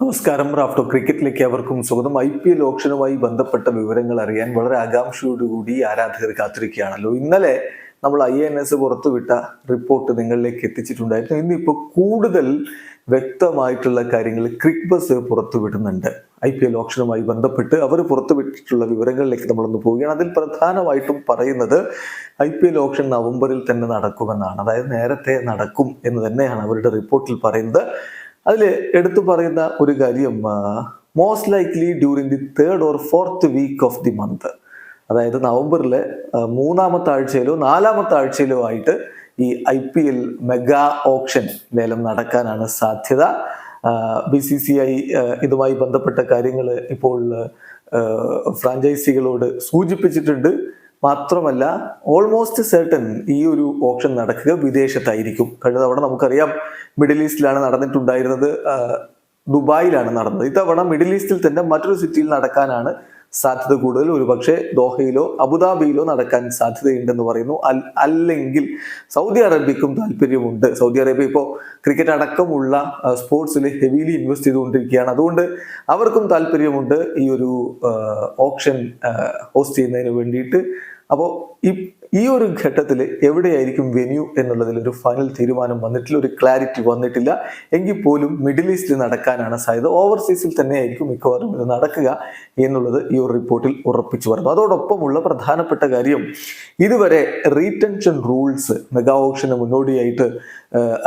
നമസ്കാരം. റാഫ്റ്റോ ക്രിക്കറ്റിലേക്ക് അവർക്കും സ്വാഗതം. ഐ പി എൽ ഓപ്ഷനുമായി ബന്ധപ്പെട്ട വിവരങ്ങൾ അറിയാൻ വളരെ ആകാംക്ഷയോടുകൂടി ആരാധകർ കാത്തിരിക്കുകയാണല്ലോ. ഇന്നലെ നമ്മൾ ഐ എൻ എസ് പുറത്തുവിട്ട റിപ്പോർട്ട് നിങ്ങളിലേക്ക് എത്തിച്ചിട്ടുണ്ടായിരുന്നു. ഇന്നിപ്പോൾ കൂടുതൽ വ്യക്തമായിട്ടുള്ള കാര്യങ്ങൾ ക്രിക്ക് ബസ് പുറത്തുവിടുന്നുണ്ട്. ഐ പി എൽ ഓപ്ഷനുമായി ബന്ധപ്പെട്ട് അവർ പുറത്തുവിട്ടിട്ടുള്ള വിവരങ്ങളിലേക്ക് നമ്മളൊന്ന് പോവുകയാണ്. അതിൽ പ്രധാനമായിട്ടും പറയുന്നത് ഐ പി എൽ ഓപ്ഷൻ നവംബറിൽ തന്നെ നടക്കുമെന്നാണ്. അതായത് നേരത്തെ നടക്കും എന്ന് തന്നെയാണ് അവരുടെ റിപ്പോർട്ടിൽ പറയുന്നത്. അതിൽ എടുത്തു പറയുന്ന ഒരു കാര്യം most likely during the third or fourth week of the month അതായത് നവംബറിലെ മൂന്നാമത്തെ ആഴ്ചയിലോ നാലാമത്തെ ആഴ്ചയിലോ ആയിട്ട് ഈ I P L mega auction ലേലം നടക്കാനാണ് സാധ്യത. ബി സി സി ഐ ഇതുമായി ബന്ധപ്പെട്ട കാര്യങ്ങൾ ഇപ്പോൾ ഫ്രാഞ്ചൈസികളോട് സൂചിപ്പിച്ചിട്ടുണ്ട്. മാത്രമല്ല ഓൾമോസ്റ്റ് സെർട്ടൺ ഈ ഒരു ഓപ്ഷൻ നടക്കുക വിദേശത്തായിരിക്കും. കഴിഞ്ഞ തവണ നമുക്കറിയാം മിഡിൽ ഈസ്റ്റിലാണ് നടന്നിട്ടുണ്ടായിരുന്നത് ദുബായിലാണ് നടന്നത്. ഇത്തവണ മിഡിൽ ഈസ്റ്റിൽ തന്നെ മറ്റൊരു സിറ്റിയിൽ നടക്കാനാണ് സാധ്യത കൂടുതൽ. ഒരുപക്ഷെ ദോഹയിലോ അബുദാബിയിലോ നടക്കാൻ സാധ്യതയുണ്ടെന്ന് പറയുന്നു. അല്ലെങ്കിൽ സൗദി അറേബ്യക്കും താല്പര്യമുണ്ട്. സൗദി അറേബ്യ ഇപ്പോൾ ക്രിക്കറ്റ് അടക്കമുള്ള സ്പോർട്സിൽ ഹെവിലി ഇൻവെസ്റ്റ് ചെയ്തുകൊണ്ടിരിക്കുകയാണ്. അതുകൊണ്ട് അവർക്കും താല്പര്യമുണ്ട് ഈ ഒരു ഓപ്ഷൻ ഹോസ്റ്റ് ചെയ്യുന്നതിന് വേണ്ടിയിട്ട്. അപ്പോൾ ഈ ഈ ഒരു ഘട്ടത്തിൽ എവിടെയായിരിക്കും വെന്യൂ എന്നുള്ളതിൽ ഒരു ഫൈനൽ തീരുമാനം വന്നിട്ടില്ല ഒരു ക്ലാരിറ്റി വന്നിട്ടില്ല. എങ്കിൽ പോലും മിഡിൽ ഈസ്റ്റിൽ നടക്കാനാണ് സാധ്യത. ഓവർസീസിൽ തന്നെയായിരിക്കും മിക്കവാറും ഇത് നടക്കുക എന്നുള്ളത് ഈ ഒരു റിപ്പോർട്ടിൽ ഉറപ്പിച്ചു പറഞ്ഞു അതോടൊപ്പമുള്ള പ്രധാനപ്പെട്ട കാര്യം ഇതുവരെ റീടെൻഷൻ റൂൾസ് മെഗാ ഓപ്ഷന് മുന്നോടിയായിട്ട്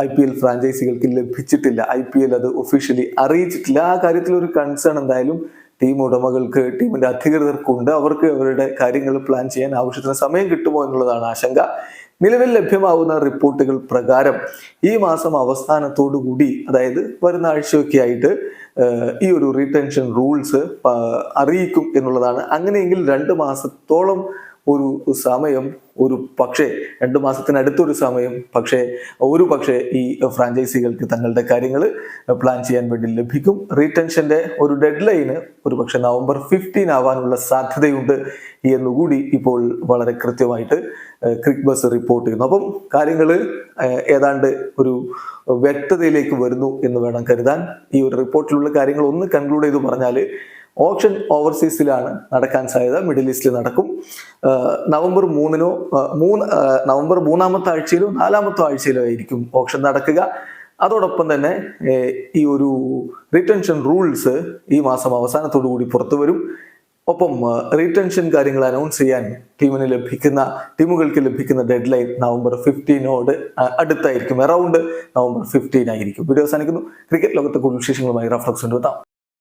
ഐ പി എൽ ഫ്രാഞ്ചൈസികൾക്ക് ലഭിച്ചിട്ടില്ല. ഐ പി എൽ അത് ഒഫീഷ്യലി അറിയിച്ചിട്ടില്ല. ആ കാര്യത്തിൽ ഒരു കൺസേൺ എന്തായാലും ടീം ഉടമകൾക്ക് ടീമിന്റെ അധികൃതർക്കുണ്ട്. അവർക്ക് അവരുടെ കാര്യങ്ങൾ പ്ലാൻ ചെയ്യാൻ ആവശ്യത്തിന് സമയം കിട്ടുമോ എന്നുള്ളതാണ് ആശങ്ക. നിലവിൽ ലഭ്യമാവുന്ന റിപ്പോർട്ടുകൾ പ്രകാരം ഈ മാസം അവസാനത്തോടു കൂടി അതായത് വരുന്ന ആഴ്ചയൊക്കെ ആയിട്ട് ഈ ഒരു റീടെൻഷൻ റൂൾസ് അറിയിക്കും എന്നുള്ളതാണ്. അങ്ങനെയെങ്കിൽ രണ്ട് മാസത്തോളം ഒരു സമയം ഒരു പക്ഷേ രണ്ട് മാസത്തിനടുത്തൊരു സമയം പക്ഷേ ഒരു പക്ഷേ ഈ ഫ്രാഞ്ചൈസികൾക്ക് തങ്ങളുടെ കാര്യങ്ങൾ പ്ലാൻ ചെയ്യാൻ വേണ്ടി ലഭിക്കും. റീടെൻഷന്റെ ഒരു ഡെഡ് ലൈന് ഒരു പക്ഷേ നവംബർ ഫിഫ്റ്റീൻ ആവാനുള്ള സാധ്യതയുണ്ട് എന്നുകൂടി ഇപ്പോൾ വളരെ കൃത്യമായിട്ട് ക്രിക് ബസ് റിപ്പോർട്ട് ചെയ്യുന്നു. അപ്പം കാര്യങ്ങൾ ഏതാണ്ട് ഒരു വ്യക്തതയിലേക്ക് വരുന്നു എന്ന് വേണം കരുതാൻ. ഈ ഒരു റിപ്പോർട്ടിലുള്ള കാര്യങ്ങൾ ഒന്ന് കൺക്ലൂഡ് ചെയ്ത് പറഞ്ഞാൽ ഓപ്ഷൻ ഓവർസീസിലാണ് നടക്കാൻ സാധ്യത. മിഡിൽ ഈസ്റ്റിൽ നടക്കും. നവംബർ മൂന്നിനോ മൂന്ന് നവംബർ മൂന്നാമത്തെ ആഴ്ചയിലോ നാലാമത്തെ ആഴ്ചയിലോ ആയിരിക്കും ഓപ്ഷൻ നടക്കുക. അതോടൊപ്പം തന്നെ ഈ ഒരു റിട്ടൻഷൻ റൂൾസ് ഈ മാസം അവസാനത്തോടു കൂടി പുറത്തു വരും. ഒപ്പം റീടെൻഷൻ കാര്യങ്ങൾ അനൗൺസ് ചെയ്യാൻ ടീമിന് ലഭിക്കുന്ന ടീമുകൾക്ക് ലഭിക്കുന്ന ഡെഡ് ലൈൻ നവംബർ ഫിഫ്റ്റീനോട് അടുത്തായിരിക്കും. അറൗണ്ട് നവംബർ ഫിഫ്റ്റീൻ ആയിരിക്കും. വീഡിയോ അവസാനിക്കുന്നു. ക്രിക്കറ്റ് ലോകത്തെ കൂടുതൽ വിശേഷങ്ങളുമായി റഫ്ലക്സ് കൊണ്ടുവെത്താം.